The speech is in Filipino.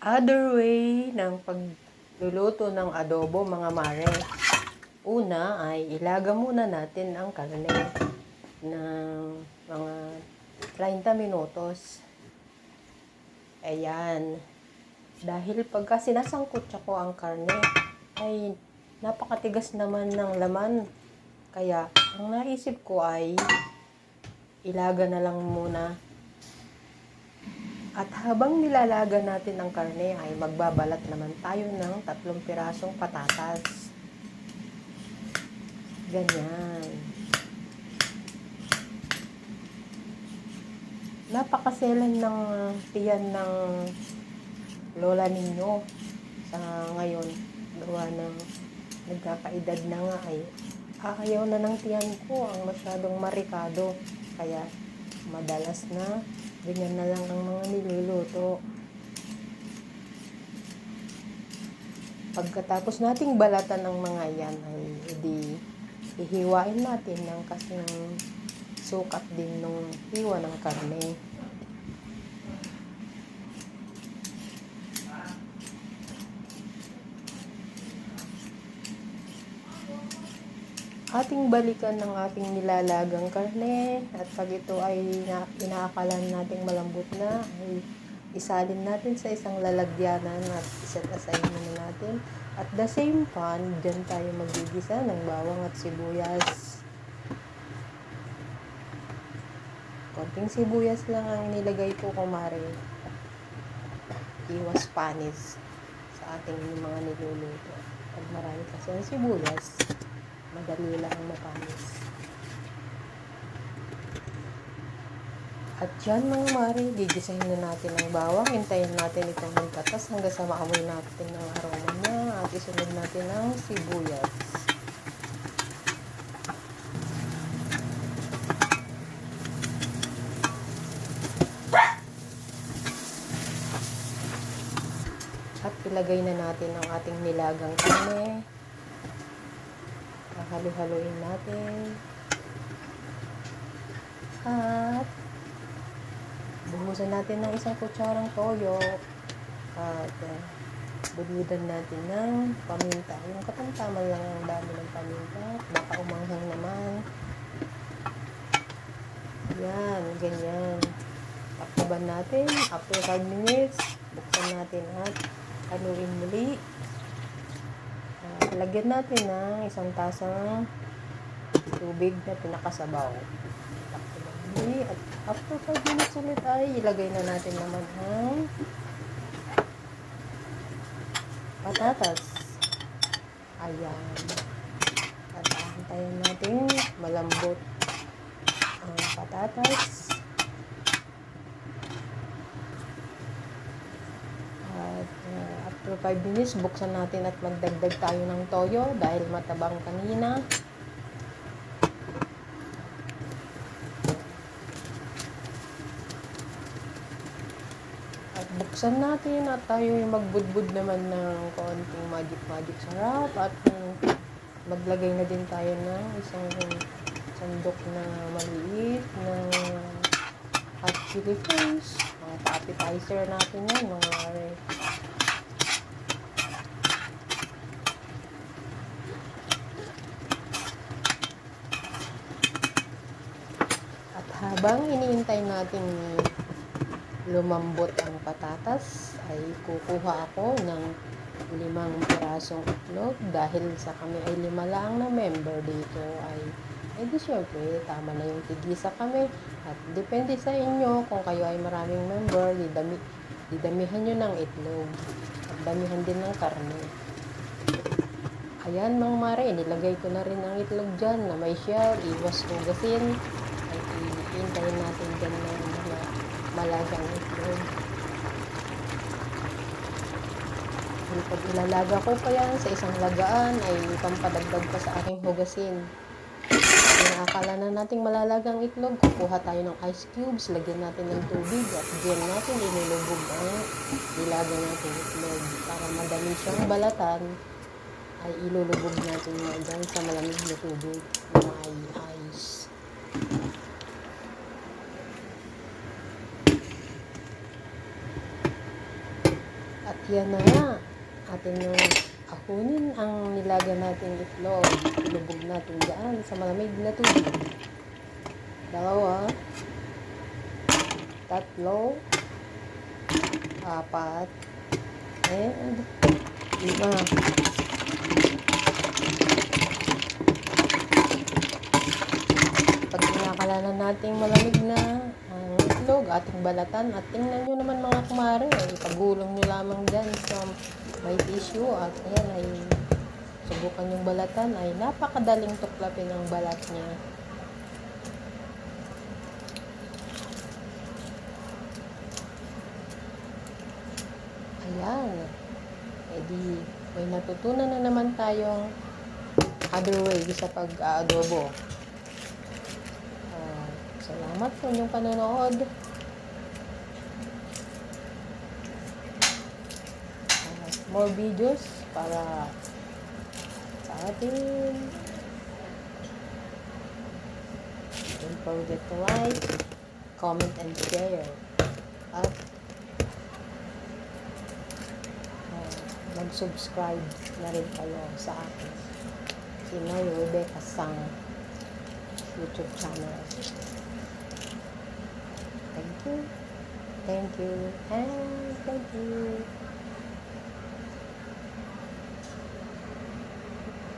Other way ng pagluluto ng adobo mga mare. Una ay ilaga muna natin ang karne ng mga 30 minutos. Ayan. Dahil pagka sinasangkot ko ang karne, ay napakatigas naman ng laman. Kaya, ang naisip ko ay ilaga na lang muna at habang nilalaga natin ang karne ay magbabalat naman tayo ng tatlong pirasong patatas. Ganyan. Napakaselan ng uh, tiyan ng lola ninyo sa ngayon. Gawa ng nagkakaedad na nga ay ayaw na ng tiyan ko ang masyadong marikado. Kaya madalas na Ganyan na lang ang mga niluluto. Pagkatapos nating balatan ng mga yan ay hindi ihiwain natin ng kasing sukat din ng hiwa ng karne. Ating balikan ng ating nilalagang karne at pag ito ay na, inaakalan nating malambot na ay isalin natin sa isang lalagyanan at iset aside muna natin. At the same pan dyan tayo magigisa ng bawang at sibuyas. Konting sibuyas lang ang nilagay ko kumare. Iwas panis sa ating mga niluluto. Pag marami kasi ang sibuyas madali lang ang mapanis. At dyan mga mari, gigisahin na natin ang bawang. Hintayin natin itong magkatas hanggang sa maamoy natin ang aroma niya. At isunod natin ang sibuyas. At ilagay na natin ang ating nilagang karne. Halo-haloin natin. At buhusan natin ng isang kutsarang toyo. At uh, natin ng paminta. Yung katamtaman lang ang dami ng paminta. Baka umanghang naman. Yan, ganyan. Takpan natin. After 5 minutes, buksan natin at haluin muli. Lagyan natin ng isang tasang tubig na pinakasabaw. At after 5 minutes ulit ay ilagay na natin naman ang patatas. Ayan. At aantayin natin malambot ang patatas. At uh, after 5 minutes, buksan natin at magdagdag tayo ng toyo dahil matabang kanina. At buksan natin at tayo yung magbudbud naman ng konting magic-magic sarap at maglagay na din tayo ng isang sandok na maliit na hot chili flakes. Mga appetizer natin yan, mga habang iniintay natin lumambot ang patatas, ay kukuha ako ng limang pirasong itlog. Dahil sa kami ay lima lang na member dito ay ay di syempre tama na yung tigisa kami. At depende sa inyo kung kayo ay maraming member didami, didamihan nyo ng itlog. At damihan din ng karne. Ayan mga mare nilagay ko na rin ang itlog dyan na may shell iwas hugasin ay iintayin natin dyan mga malagang itlog pag ilalaga ko pa yan sa isang lagaan ay pampadagdag pa sa aking hugasin. Akala na nating malalagang itlog, kukuha tayo ng ice cubes, lagyan natin ng tubig at diyan natin inilubog ang nilaga natin itlog. Para madali siyang balatan, ay ilulubog natin mo dyan sa malamig na tubig na ay ice. At yan na nga, atin yung akunin ang nilaga natin itlog. Ilubog natin dyan sa malamig na tubig. Dalawa, tatlo, apat, and lima. Pag kinakalanan natin malamig na itlog, ating balatan at tingnan nyo naman mga kumare, ay pagulong nyo lamang dyan sa may tissue at ayan ay subukan yung balatan ay napakadaling tuklapin ang balat niya. Ayan. E di, may natutunan na naman tayong other way sa pag-aadobo. Ah, salamat sa inyong panonood. More videos para sa atin. Don't forget to like, comment, and share. At uh, mag-subscribe na rin kayo sa akin. Inay Rebecca Sang YouTube channel. Thank you. Thank you. And thank you.